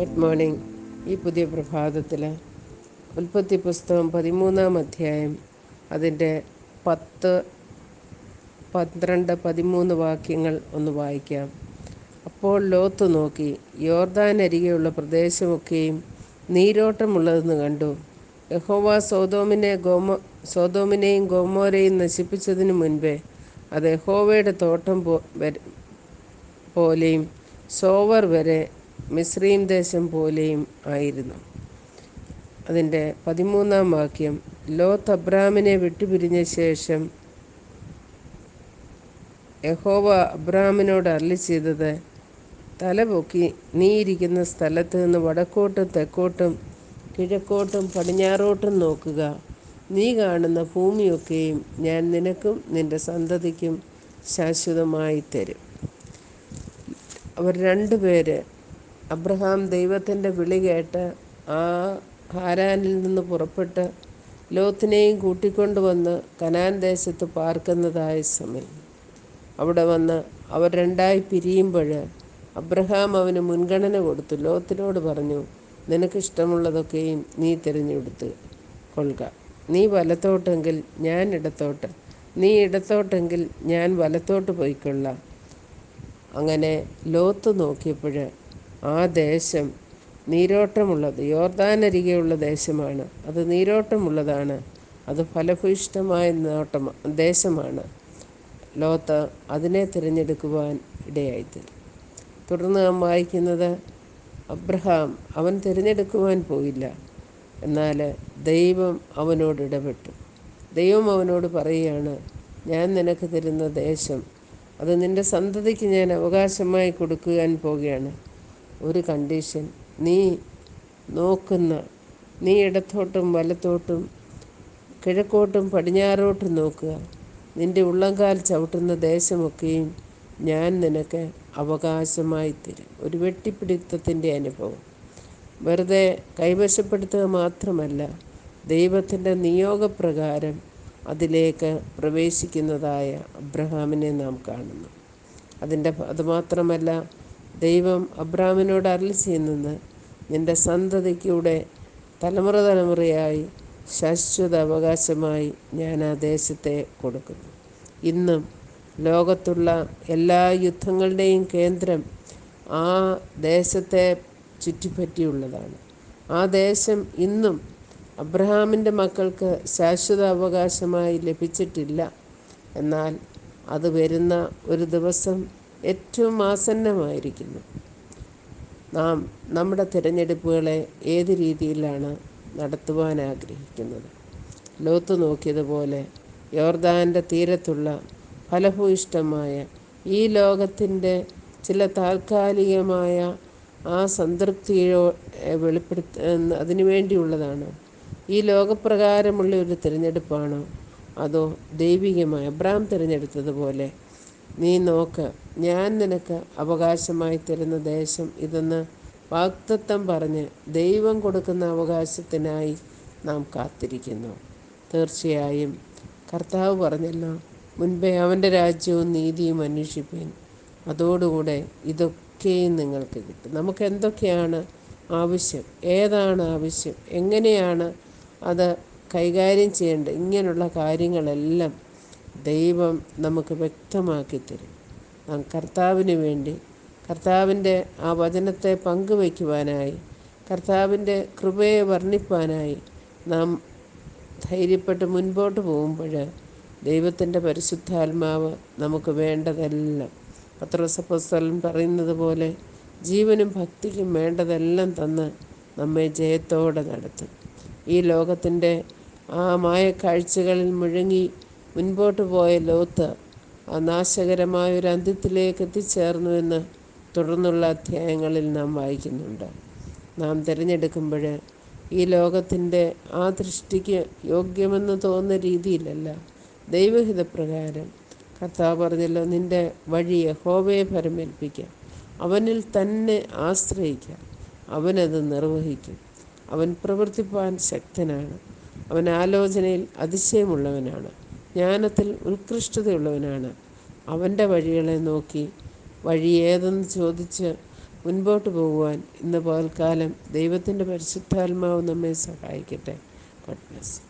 Good morning ഈ പുതിയ പ്രഭാതത്തിൽ ഉൽപ്പത്തി പുസ്തകം പതിമൂന്നാം അധ്യായം അതിന്റെ പത്ത് പന്ത്രണ്ട് പതിമൂന്ന് വാക്യങ്ങൾ ഒന്ന് വായിക്കാം. അപ്പോൾ ലോത്ത് നോക്കി യോർദാൻ അരികെയുള്ള പ്രദേശമൊക്കെയും നീരോട്ടമുള്ളതെന്ന് കണ്ടു. യഹോവ സോതോമിനെ ഗോമോ സോതോമിനെയും ഗോമോരെയും നശിപ്പിച്ചതിനു മുൻപേ അത് യഹോവയുടെ തോട്ടം പോ പോലെയും സോവർ വരെ മിസ്രീം ദേശം പോലെയും ആയിരുന്നു. അതിന്റെ പതിമൂന്നാം വാക്യം ലോത്ത് അബ്രാമിനെ വിട്ടുപിരിഞ്ഞ ശേഷം യഹോവ അബ്രാമിനോട് അരളി ചെയ്തത് തലപൊക്കി നീ ഇരിക്കുന്ന സ്ഥലത്ത് നിന്ന് വടക്കോട്ടും തെക്കോട്ടും കിഴക്കോട്ടും പടിഞ്ഞാറോട്ടും നോക്കുക. നീ കാണുന്ന ഭൂമിയൊക്കെയും ഞാൻ നിനക്കും നിന്റെ സന്തതിക്കും ശാശ്വതമായി തരും. അവർ രണ്ടുപേര് അബ്രഹാം ദൈവത്തിന്റെ വിളി കേട്ട് ആ ഹാരാനിൽ നിന്ന് പുറപ്പെട്ട് ലോത്തിനെയും കൂട്ടിക്കൊണ്ടുവന്ന് കനാൻ ദേശത്ത് പാർക്കുന്നതായ സമയം. അവിടെ വന്ന് അവർ രണ്ടായി പിരിയുമ്പോൾ അബ്രഹാം അവന് മുൻഗണന കൊടുത്തു. ലോത്തിനോട് പറഞ്ഞു നിനക്കിഷ്ടമുള്ളതൊക്കെയും നീ തിരഞ്ഞെടുത്ത് കൊള്ളുക. നീ വലത്തോട്ടെങ്കിൽ ഞാൻ ഇടത്തോട്ട്. നീ ഇടത്തോട്ടെങ്കിൽ ഞാൻ വലത്തോട്ട് പോയിക്കൊള്ളാം. അങ്ങനെ ലോത്ത് നോക്കിയപ്പോൾ ആ ദേശം നീരോട്ടമുള്ളത്. യോർദാനരികെയുള്ള ദേശമാണ്. അത് നീരോട്ടമുള്ളതാണ്. അത് ഫലഭൂയിഷ്ടമായ നോട്ടം ദേശമാണ്. ലോത്ത് അതിനെ തിരഞ്ഞെടുക്കുവാൻ ഇടയായിത്തീർന്നു തുടർന്ന് നാം വായിക്കുന്നത് അബ്രഹാം അവൻ തിരഞ്ഞെടുക്കുവാൻ പോയില്ല. എന്നാൽ ദൈവം അവനോട് ഇടപെട്ടു. ദൈവം അവനോട് പറയുകയാണ് ഞാൻ നിനക്ക് തരുന്ന ദേശം അത് നിന്റെ സന്തതിക്ക് ഞാൻ അവകാശമായി കൊടുക്കുവാൻ പോവുകയാണ്. ഒരു കണ്ടീഷൻ. നീ നോക്കുന്ന നീ ഇടത്തോട്ടും വലത്തോട്ടും കിഴക്കോട്ടും പടിഞ്ഞാറോട്ടും നോക്കുക. നിന്റെ ഉള്ളംകാൽ ചവിട്ടുന്ന ദേശമൊക്കെയും ഞാൻ നിനക്ക് അവകാശമായി തരും. ഒരു വെട്ടിപ്പിടുത്തത്തിന്റെ അനുഭവം. വെറുതെ കൈവശപ്പെടുത്തുക മാത്രമല്ല ദൈവത്തിന്റെ നിയോഗപ്രകാരം അതിലേക്ക് പ്രവേശിക്കുന്നതായ അബ്രഹാമിനെ നാം കാണുന്നു. അതിന്റെ അതുമാത്രമല്ല ദൈവം അബ്രാമിനോട് അരളി ചെയ്യുന്നത് നിന്റെ സന്തതിക്കൂടെ തലമുറ തലമുറയായി ശാശ്വത അവകാശമായി ഞാൻ ആ ദേശത്തെ കൊടുക്കുന്നു. ഇന്നും ലോകത്തുള്ള എല്ലാ യുദ്ധങ്ങളുടെയും കേന്ദ്രം ആ ദേശത്തെ ചുറ്റിപ്പറ്റിയുള്ളതാണ്. ആ ദേശം ഇന്നും അബ്രഹാമിന്റെ മക്കൾക്ക് ശാശ്വത അവകാശമായി ലഭിച്ചിട്ടില്ല. എന്നാൽ അത് വരുന്ന ഒരു ദിവസം ഏറ്റവും ആസന്നമായിരിക്കുന്നു. നാം നമ്മുടെ തിരഞ്ഞെടുപ്പുകളെ ഏത് രീതിയിലാണ് നടത്തുവാൻ ആഗ്രഹിക്കുന്നത് ലോത്ത് നോക്കിയതുപോലെ യോർദാന്റെ തീരത്തുള്ള ഫലഭൂയിഷ്ടമായ ഈ ലോകത്തിന്റെ ചില താൽക്കാലികമായ ആ സംതൃപ്തിയോ വെളിപ്പെടുത്ത അതിനു വേണ്ടിയുള്ളതാണ്? ഈ ലോകപ്രകാരമുള്ള ഒരു തിരഞ്ഞെടുപ്പാണോ? അതോ ദൈവികമായ അബ്രാം തിരഞ്ഞെടുത്തതുപോലെ നീ നോക്ക് ഞാൻ നിനക്ക് അവകാശമായി തരുന്ന ദേശം ഇതെന്ന് വാക്തത്വം പറഞ്ഞ് ദൈവം കൊടുക്കുന്ന അവകാശത്തിനായി നാം കാത്തിരിക്കുന്നു. തീർച്ചയായും കർത്താവ് പറഞ്ഞല്ലോ മുൻപേ അവന്റെ രാജ്യവും നീതിയും അന്വേഷിപ്പീൻ. അതോടുകൂടെ ഇതൊക്കെയും നിങ്ങൾക്ക് കിട്ടും. നമുക്ക് എന്തൊക്കെയാണ് ആവശ്യം? ഏതാണ് ആവശ്യം? എങ്ങനെയാണ് അത് കൈകാര്യം ചെയ്യേണ്ടത്? ഇങ്ങനെയുള്ള കാര്യങ്ങളെല്ലാം ദൈവം നമുക്ക് വ്യക്തമാക്കി തരും. നാം കർത്താവിന് വേണ്ടി കർത്താവിന്റെ ആ വചനത്തെ പങ്കുവയ്ക്കുവാനായി കർത്താവിന്റെ കൃപയെ വർണിപ്പാനായി നാം ധൈര്യപ്പെട്ട് മുൻപോട്ട് പോകുമ്പോൾ ദൈവത്തിന്റെ പരിശുദ്ധാത്മാവ് നമുക്ക് വേണ്ടതെല്ലാം പത്രസപ്പസ്തലൻ പറയുന്നത് പോലെ ജീവനും ഭക്തിക്കും വേണ്ടതെല്ലാം തന്ന് നമ്മെ ജയത്തോടെ നടത്തും. ഈ ലോകത്തിന്റെ ആ മായ കാഴ്ചകളിൽ മുഴങ്ങി മുൻപോട്ട് പോയ ലോത്ത് നാശകരമായ ഒരു അന്ത്യത്തിലേക്ക് എത്തിച്ചേർന്നുവെന്ന് തുടർന്നുള്ള അധ്യായങ്ങളിൽ നാം വായിക്കുന്നുണ്ട്. നാം തിരഞ്ഞെടുക്കുമ്പോൾ ഈ ലോകത്തിന്റെ ആ ദൃഷ്ടിക്ക് യോഗ്യമെന്ന് തോന്നുന്ന രീതിയിലല്ല. ദൈവഹിതപ്രകാരം കർത്താവ് പറഞ്ഞല്ലോ നിന്റെ വഴിയെ യഹോവയെ പരമേൽപ്പിക്കാം അവനിൽ തന്നെ ആശ്രയിക്കാം. അവനത് നിർവഹിക്കും. അവൻ പ്രവർത്തിപ്പാൻ ശക്തനാണ്. അവൻ ആലോചനയിൽ അതിശയമുള്ളവനാണ്. ജ്ഞാനത്തിൽ ഉത്കൃഷ്ടതയുള്ളവനാണ്. അവന്റെ വഴികളെ നോക്കി വഴി ഏതെന്ന് ചോദിച്ച് മുൻപോട്ട് പോകുവാൻ ഇന്ന് പകൽക്കാലം ദൈവത്തിന്റെ പരിശുദ്ധാത്മാവ് നമ്മെ സഹായിക്കട്ടെ. ബ്ലസ്